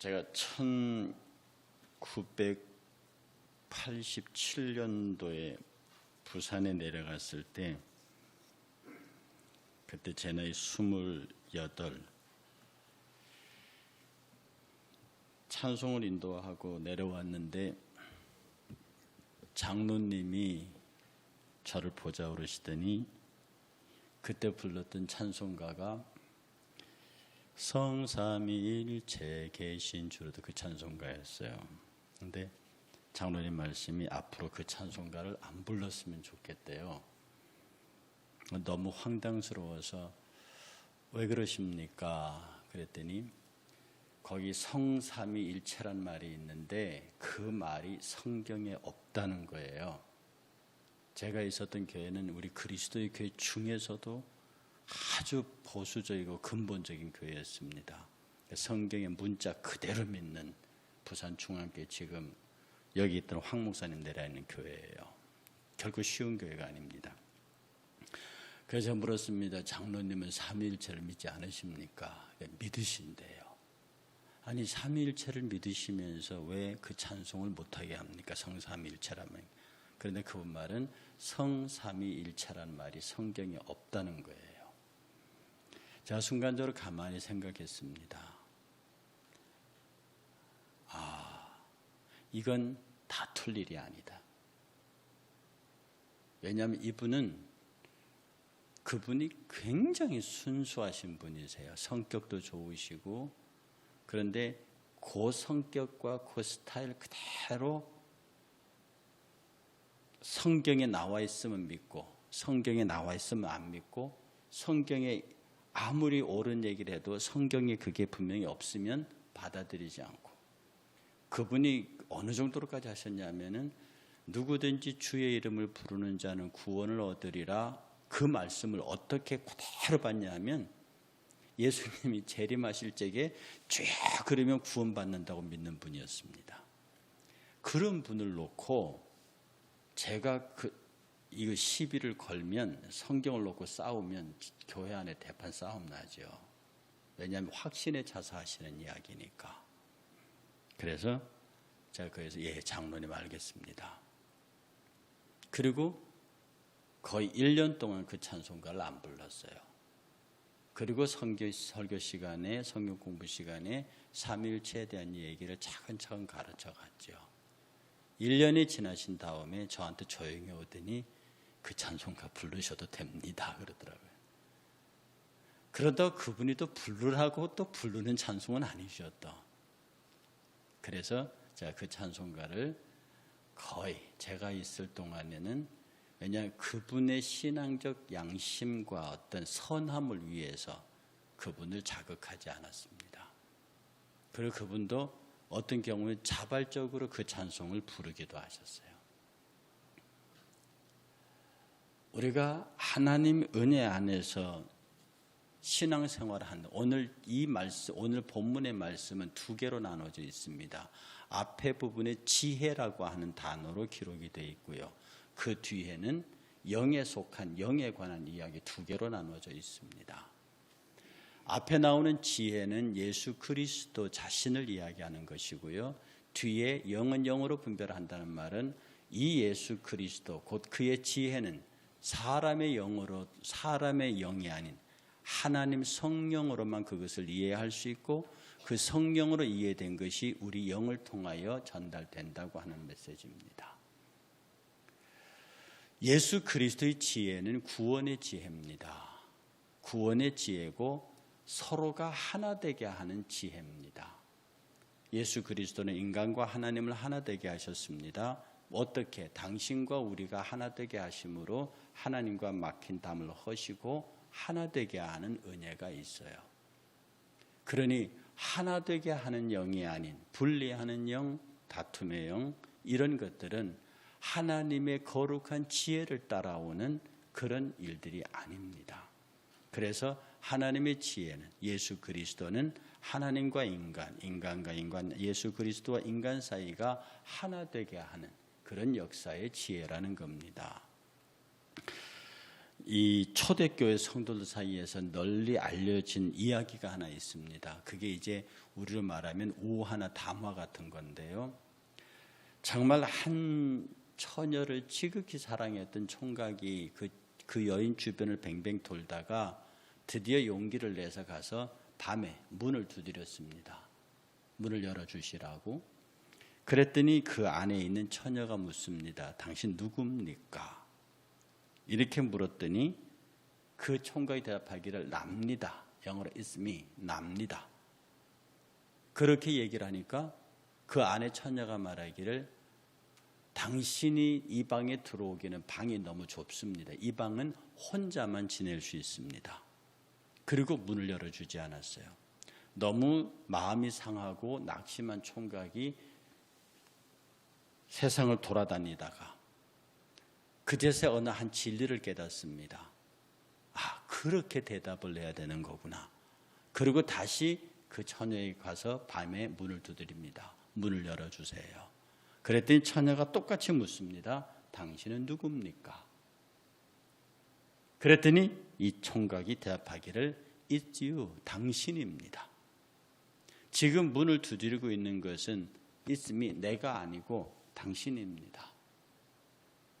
제가 1987년도에 부산에 내려갔을 때 그때 제 나이 28 찬송을 인도하고 내려왔는데 장로님이 저를 보자 그러시더니 그때 불렀던 찬송가가 성삼위일체 계신 주로도 그 찬송가였어요. 근데 장로님 말씀이 앞으로 그 찬송가를 안 불렀으면 좋겠대요. 너무 황당스러워서 왜 그러십니까? 그랬더니 거기 성삼위일체란 말이 있는데 그 말이 성경에 없다는 거예요. 제가 있었던 교회는 우리 그리스도의 교회 중에서도 아주 보수적이고 근본적인 교회였습니다. 성경의 문자 그대로 믿는 부산 중앙교회 지금 여기 있던 황 목사님 내려 있는 교회예요. 결코 쉬운 교회가 아닙니다. 그래서 물었습니다. 장로님은 삼위일체를 믿지 않으십니까? 믿으신대요. 아니 삼위일체를 믿으시면서 왜 그 찬송을 못하게 합니까? 성삼위일체라면. 그런데 그분 말은 성삼위일체라는 말이 성경에 없다는 거예요. 제가 순간적으로 가만히 생각했습니다. 아, 이건 다툴 일이 아니다. 왜냐하면 이분은 그분이 굉장히 순수하신 분이세요. 성격도 좋으시고 그런데 그 성격과 그 스타일 그대로 성경에 나와 있으면 믿고 성경에 나와 있으면 안 믿고 성경에 아무리 옳은 얘기를 해도 성경에 그게 분명히 없으면 받아들이지 않고 그분이 어느 정도로까지 하셨냐면은 누구든지 주의 이름을 부르는 자는 구원을 얻으리라 그 말씀을 어떻게 그대로 받냐면 예수님이 재림하실 적에 쭉 그러면 구원받는다고 믿는 분이었습니다. 그런 분을 놓고 제가 그 이거 시비를 걸면 성경을 놓고 싸우면 교회 안에 대판 싸움 나죠. 왜냐하면 확신에 자사하시는 이야기니까. 그래서 제가 거기서 예 장로님 알겠습니다. 그리고 거의 1년 동안 그 찬송가를 안 불렀어요. 그리고 성교, 설교 시간에 성경 공부 시간에 삼일체에 대한 얘기를 차근차근 가르쳐 갔죠. 1년이 지나신 다음에 저한테 조용히 오더니 그 찬송가 부르셔도 됩니다. 그러더라고요. 그러다 그분이 또 부르라고 또 부르는 찬송은 아니셨다. 그래서 제가 그 찬송가를 거의 제가 있을 동안에는 왜냐하면 그분의 신앙적 양심과 어떤 선함을 위해서 그분을 자극하지 않았습니다. 그리고 그분도 어떤 경우에 자발적으로 그 찬송을 부르기도 하셨어요. 우리가 하나님 은혜 안에서 신앙생활을 하는 오늘 이 말씀 오늘 본문의 말씀은 두 개로 나눠져 있습니다. 앞에 부분에 지혜라고 하는 단어로 기록이 되어 있고요. 그 뒤에는 영에 속한 영에 관한 이야기 두 개로 나눠져 있습니다. 앞에 나오는 지혜는 예수 그리스도 자신을 이야기하는 것이고요. 뒤에 영은 영으로 분별한다는 말은 이 예수 그리스도 곧 그의 지혜는 사람의 영으로 사람의 영이 아닌 하나님 성령으로만 그것을 이해할 수 있고 그 성령으로 이해된 것이 우리 영을 통하여 전달된다고 하는 메시지입니다. 예수 그리스도의 지혜는 구원의 지혜입니다. 구원의 지혜고 서로가 하나 되게 하는 지혜입니다. 예수 그리스도는 인간과 하나님을 하나 되게 하셨습니다. 어떻게 당신과 우리가 하나 되게 하심으로 하나님과 막힌 담을 허시고 하나 되게 하는 은혜가 있어요. 그러니 하나 되게 하는 영이 아닌 분리하는 영, 다툼의 영 이런 것들은 하나님의 거룩한 지혜를 따라오는 그런 일들이 아닙니다. 그래서 하나님의 지혜는 예수 그리스도는 하나님과 인간, 인간과 인간, 예수 그리스도와 인간 사이가 하나 되게 하는 그런 역사의 지혜라는 겁니다. 이 초대교회 성도들 사이에서 널리 알려진 이야기가 하나 있습니다. 그게 이제 우리로 말하면 오하나 담화 같은 건데요. 정말 한 처녀를 지극히 사랑했던 총각이 그, 그 여인 주변을 뱅뱅 돌다가 드디어 용기를 내서 가서 밤에 문을 두드렸습니다. 문을 열어주시라고. 그랬더니 그 안에 있는 처녀가 묻습니다. 당신 누굽니까? 이렇게 물었더니 그 총각이 대답하기를 납니다. 영어로 is me, 납니다. 그렇게 얘기를 하니까 그 안에 처녀가 말하기를 당신이 이 방에 들어오기는 방이 너무 좁습니다. 이 방은 혼자만 지낼 수 있습니다. 그리고 문을 열어주지 않았어요. 너무 마음이 상하고 낙심한 총각이 세상을 돌아다니다가 그제서 어느 한 진리를 깨닫습니다. 아, 그렇게 대답을 해야 되는 거구나. 그리고 다시 그 처녀에 가서 밤에 문을 두드립니다. 문을 열어주세요. 그랬더니 처녀가 똑같이 묻습니다. 당신은 누굽니까? 그랬더니 이 총각이 대답하기를 you, 당신입니다. 지금 문을 두드리고 있는 것은 me, 내가 아니고 당신입니다.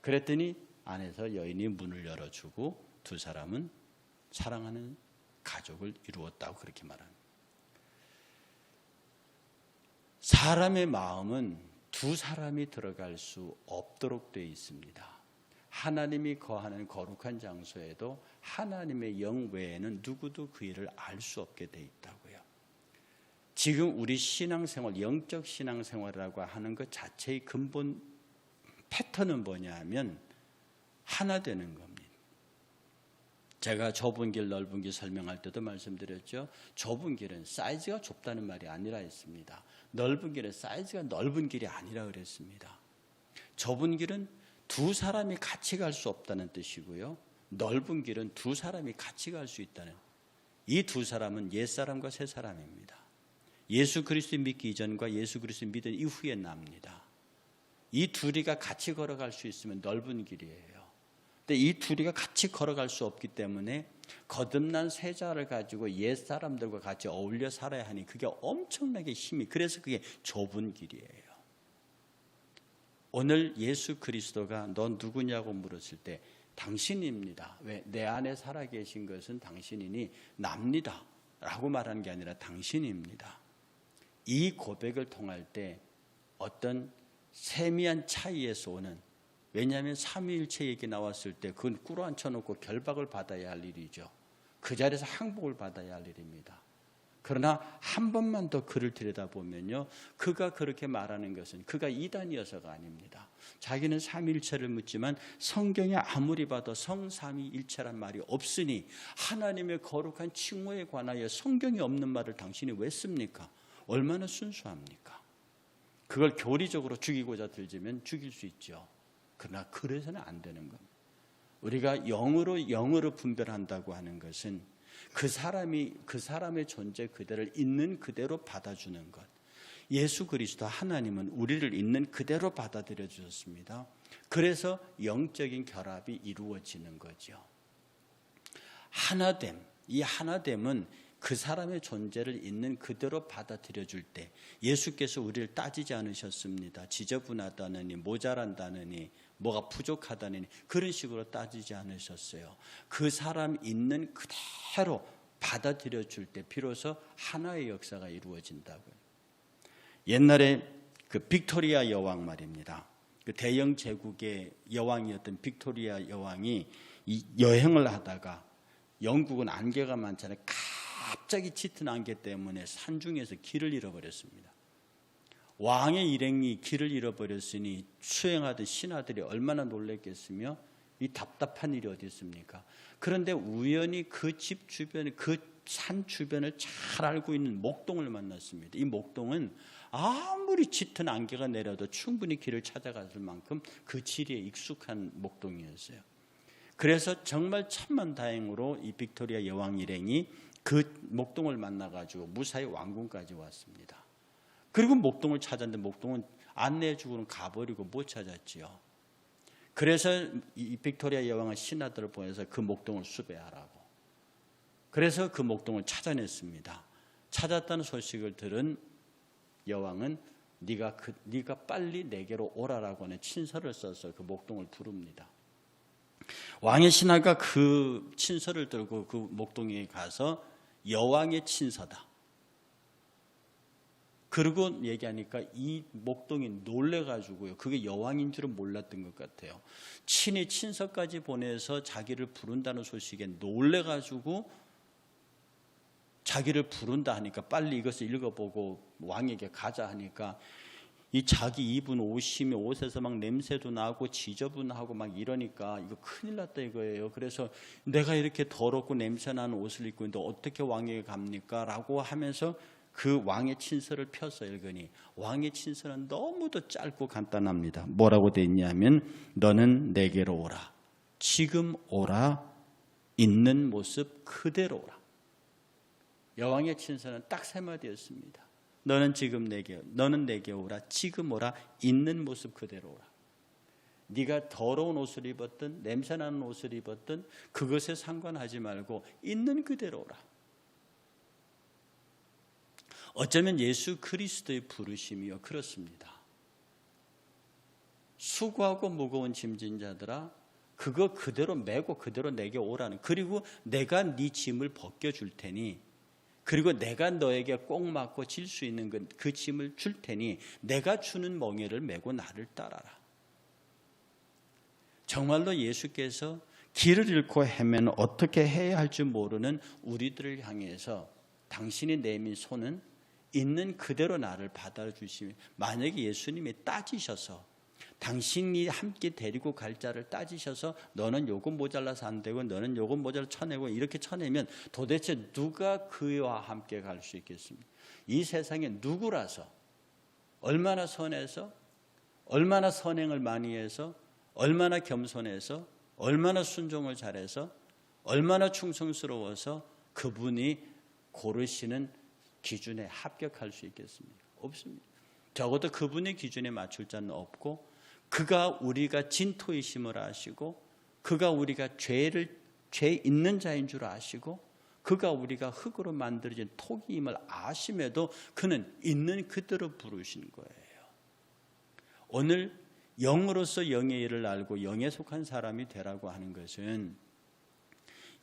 그랬더니 안에서 여인이 문을 열어주고 두 사람은 사랑하는 가족을 이루었다고 그렇게 말합니다. 사람의 마음은 두 사람이 들어갈 수 없도록 되어 있습니다. 하나님이 거하는 거룩한 장소에도 하나님의 영 외에는 누구도 그 일을 알 수 없게 되어 있다고요. 지금 우리 신앙생활, 영적 신앙생활이라고 하는 것 자체의 근본 패턴은 뭐냐 하면 하나 되는 겁니다. 제가 좁은 길, 넓은 길 설명할 때도 말씀드렸죠. 좁은 길은 사이즈가 좁다는 말이 아니라 했습니다. 넓은 길은 사이즈가 넓은 길이 아니라 그랬습니다. 좁은 길은 두 사람이 같이 갈 수 없다는 뜻이고요. 넓은 길은 두 사람이 같이 갈 수 있다는 이 두 사람은 옛 사람과 새 사람입니다. 예수 그리스도 믿기 이전과 예수 그리스도 믿은 이후에 납니다. 이 둘이가 같이 걸어갈 수 있으면 넓은 길이에요. 근데 이 둘이가 같이 걸어갈 수 없기 때문에 거듭난 세자를 가지고 옛 사람들과 같이 어울려 살아야 하니 그게 엄청나게 힘이 그래서 그게 좁은 길이에요. 오늘 예수 그리스도가 넌 누구냐고 물었을 때 당신입니다. 왜? 내 안에 살아계신 것은 당신이니 납니다. 라고 말하는 게 아니라 당신입니다. 이 고백을 통할 때 어떤 세미한 차이에서 오는 왜냐하면 삼위일체 얘기 나왔을 때 그건 꿇어 앉혀놓고 결박을 받아야 할 일이죠. 그 자리에서 항복을 받아야 할 일입니다. 그러나 한 번만 더 그를 들여다보면요. 그가 그렇게 말하는 것은 그가 이단이어서가 아닙니다. 자기는 삼위일체를 묻지만 성경에 아무리 봐도 성삼위일체란 말이 없으니 하나님의 거룩한 칭호에 관하여 성경이 없는 말을 당신이 왜 씁니까? 얼마나 순수합니까? 그걸 교리적으로 죽이고자 들지면 죽일 수 있죠. 그러나 그래서는 안 되는 겁니다. 우리가 영으로 영으로 분별한다고 하는 것은 그 사람이 그 사람의 존재 그대를 있는 그대로 받아주는 것. 예수 그리스도 하나님은 우리를 있는 그대로 받아들여 주셨습니다. 그래서 영적인 결합이 이루어지는 거죠. 하나됨, 이 하나됨은 그 사람의 존재를 있는 그대로 받아들여 줄 때 예수께서 우리를 따지지 않으셨습니다. 지저분하다느니 모자란다느니 뭐가 부족하다느니 그런 식으로 따지지 않으셨어요. 그 사람 있는 그대로 받아들여 줄 때 비로소 하나의 역사가 이루어진다고요. 옛날에 그 빅토리아 여왕 말입니다. 그 대영 제국의 여왕이었던 빅토리아 여왕이 여행을 하다가 영국은 안개가 많잖아요. 갑자기 짙은 안개 때문에 산중에서 길을 잃어버렸습니다. 왕의 일행이 길을 잃어버렸으니 수행하던 신하들이 얼마나 놀랬겠으며 이 답답한 일이 어디 있습니까? 그런데 우연히 그 집 주변에 그산 주변을 잘 알고 있는 목동을 만났습니다. 이 목동은 아무리 짙은 안개가 내려도 충분히 길을 찾아갔을 만큼 그 지리에 익숙한 목동이었어요. 그래서 정말 천만다행으로 이 빅토리아 여왕 일행이 그 목동을 만나가지고 무사히 왕궁까지 왔습니다. 그리고 목동을 찾았는데 목동은 안내해주고는 가버리고 못 찾았지요. 그래서 이 빅토리아 여왕은 신하들을 보내서 그 목동을 수배하라고. 그래서 그 목동을 찾아냈습니다. 찾았다는 소식을 들은 여왕은 네가 그 네가 빨리 내게로 오라라고 하는 친서를 써서 그 목동을 부릅니다. 왕의 신하가 그 친서를 들고 그 목동에 가서 여왕의 친서다. 그러고 얘기하니까 이 목동이 놀래가지고요. 그게 여왕인 줄은 몰랐던 것 같아요. 친히 친서까지 보내서 자기를 부른다는 소식에 놀래가지고 자기를 부른다 하니까 빨리 이것을 읽어보고 왕에게 가자 하니까 이 자기 입은 옷이며 옷에서 막 냄새도 나고 지저분하고 막 이러니까 이거 큰일 났다 이거예요. 그래서 내가 이렇게 더럽고 냄새 나는 옷을 입고 있는데 어떻게 왕에게 갑니까? 라고 하면서 그 왕의 친서를 펴서 읽으니 왕의 친서는 너무도 짧고 간단합니다. 뭐라고 돼 있냐면 너는 내게로 오라. 지금 오라. 있는 모습 그대로 오라. 여왕의 친서는 딱 세 마디였습니다. 너는 지금 내게 너는 내게 오라. 지금 오라. 있는 모습 그대로 오라. 네가 더러운 옷을 입었든 냄새 나는 옷을 입었든 그것에 상관하지 말고 있는 그대로 오라. 어쩌면 예수 그리스도의 부르심이요 그렇습니다. 수고하고 무거운 짐진 자들아 그거 그대로 메고 그대로 내게 오라는 그리고 내가 네 짐을 벗겨 줄 테니 그리고 내가 너에게 꼭 맞고 질 수 있는 그, 그 짐을 줄 테니 내가 주는 멍에를 메고 나를 따라라. 정말로 예수께서 길을 잃고 헤매는 어떻게 해야 할지 모르는 우리들을 향해서 당신이 내민 손은 있는 그대로 나를 받아주시면 만약에 예수님이 따지셔서 당신이 함께 데리고 갈 자를 따지셔서 너는 요건 모자라서 안 되고 너는 요건 모자라 쳐내고 이렇게 쳐내면 도대체 누가 그와 함께 갈 수 있겠습니까? 이 세상에 누구라서 얼마나 선해서 얼마나 선행을 많이 해서 얼마나 겸손해서 얼마나 순종을 잘해서 얼마나 충성스러워서 그분이 고르시는 기준에 합격할 수 있겠습니까? 없습니다. 적어도 그분의 기준에 맞출 자는 없고 그가 우리가 진토이심을 아시고 그가 우리가 죄를 죄 있는 자인 줄 아시고 그가 우리가 흙으로 만들어진 토기임을 아심에도 그는 있는 그대로 부르신 거예요. 오늘 영으로서 영의 일을 알고 영에 속한 사람이 되라고 하는 것은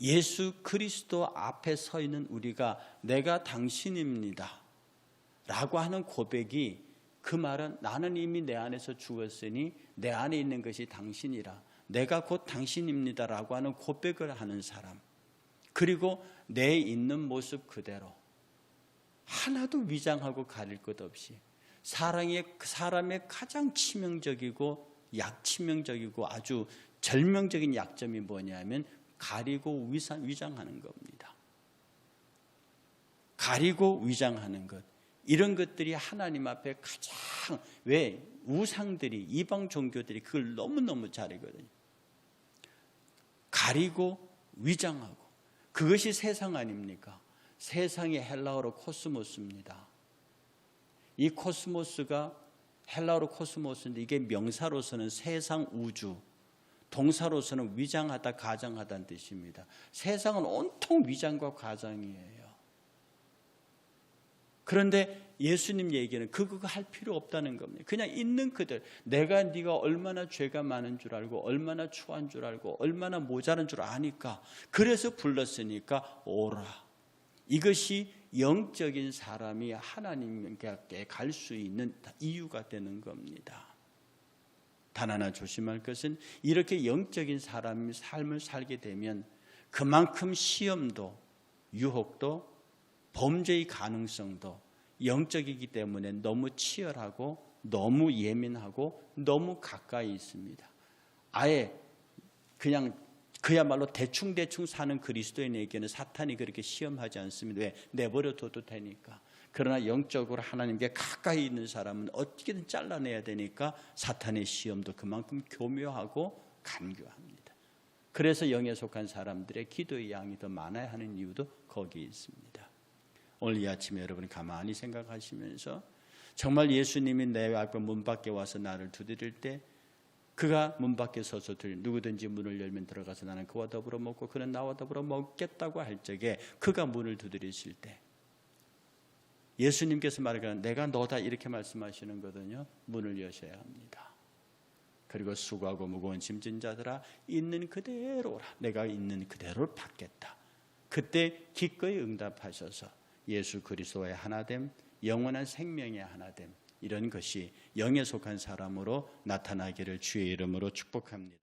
예수 그리스도 앞에 서 있는 우리가 내가 당신입니다. 라고 하는 고백이 그 말은 나는 이미 내 안에서 죽었으니 내 안에 있는 것이 당신이라. 내가 곧 당신입니다라고 하는 고백을 하는 사람. 그리고 내 있는 모습 그대로 하나도 위장하고 가릴 것 없이 사랑의 사람의 가장 치명적이고 약치명적이고 아주 절명적인 약점이 뭐냐면 가리고 위장하는 겁니다. 가리고 위장하는 것. 이런 것들이 하나님 앞에 가장 왜 우상들이 이방 종교들이 그걸 너무너무 잘하거든요. 가리고 위장하고 그것이 세상 아닙니까? 세상의 헬라어로 코스모스입니다. 이 코스모스가 헬라어로 코스모스인데 이게 명사로서는 세상 우주 동사로서는 위장하다, 가장하다는 뜻입니다. 세상은 온통 위장과 가장이에요. 그런데 예수님 얘기는 그거 할 필요 없다는 겁니다. 그냥 있는 그들 내가 네가 얼마나 죄가 많은 줄 알고 얼마나 추한 줄 알고 얼마나 모자란 줄 아니까 그래서 불렀으니까 오라. 이것이 영적인 사람이 하나님께 갈 수 있는 이유가 되는 겁니다. 단 하나 조심할 것은 이렇게 영적인 사람의 삶을 살게 되면 그만큼 시험도 유혹도 범죄의 가능성도 영적이기 때문에 너무 치열하고 너무 예민하고 너무 가까이 있습니다. 아예 그냥 그야말로 대충대충 사는 그리스도인에게는 사탄이 그렇게 시험하지 않습니다. 왜? 내버려 둬도 되니까. 그러나 영적으로 하나님께 가까이 있는 사람은 어떻게든 잘라내야 되니까 사탄의 시험도 그만큼 교묘하고 간교합니다. 그래서 영에 속한 사람들의 기도의 양이 더 많아야 하는 이유도 거기에 있습니다. 오늘 이 아침에 여러분이 가만히 생각하시면서 정말 예수님이 내 앞에 문 밖에 와서 나를 두드릴 때 그가 문 밖에 서서 들 누구든지 문을 열면 들어가서 나는 그와 더불어 먹고 그는 나와 더불어 먹겠다고 할 적에 그가 문을 두드리실 때 예수님께서 말하기는 내가 너다 이렇게 말씀하시는 거거든요. 문을 여셔야 합니다. 그리고 수고하고 무거운 짐진 자들아 있는 그대로 오라. 내가 있는 그대로 받겠다. 그때 기꺼이 응답하셔서 예수 그리스도의 하나됨, 영원한 생명의 하나됨 이런 것이 영에 속한 사람으로 나타나기를 주의 이름으로 축복합니다.